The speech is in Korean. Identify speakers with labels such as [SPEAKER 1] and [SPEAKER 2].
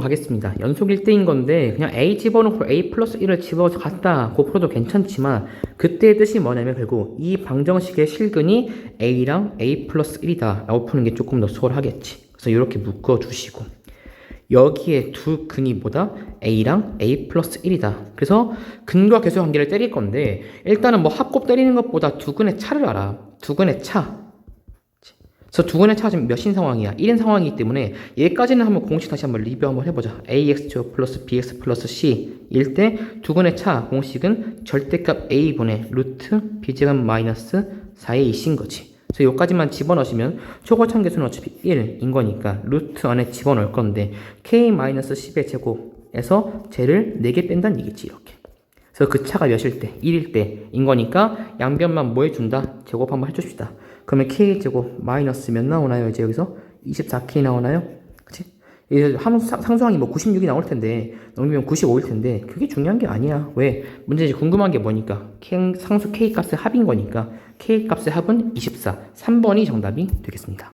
[SPEAKER 1] 가겠습니다. 연속 1대인 건데 그냥 A 집어넣고 A 플러스 1을 집어서 갔다 고 풀어도 괜찮지만 그때의 뜻이 뭐냐면 결국 이 방정식의 실근이 A랑 A 플러스 1이다 라고 푸는 게 조금 더 수월하겠지. 그래서 이렇게 묶어주시고 여기에 두 근이 뭐다? A랑 A 플러스 1이다. 그래서 근과 계수 관계를 때릴 건데 일단은 뭐 합곱 때리는 것보다 두 근의 차를 알아. 두 근의 차. 그래서 두 근의 차가 지금 몇인 상황이야? 1인 상황이기 때문에 얘까지는 한번 공식 다시 한번 리뷰 한번 해보자. AX 플러스 BX 플러스 C일 때두 근의 차 공식은 절대값 A분의 루트 B제곱 마이너스 4의 2인 거지. 그래서 여기까지만 집어넣으시면 초고참 계수는 어차피 1인 거니까 루트 안에 집어넣을 건데 K-10의 제곱에서 쟤를 4개 뺀다는 얘기지 이렇게. 그래서 그 차가 몇일 때? 1일 때인 거니까 양변만 뭐 해준다? 제곱 한번 해줍시다. 그러면 K제곱 마이너스 몇 나오나요? 이제 여기서 24K 나오나요? 그치? 이제 상수항이 뭐 96이 나올 텐데 넘기면 95일 텐데 그게 중요한 게 아니야. 왜? 문제 이제 궁금한 게 뭐니까 K, 상수 K 값의 합인 거니까 K 값의 합은 24. 3번이 정답이 되겠습니다.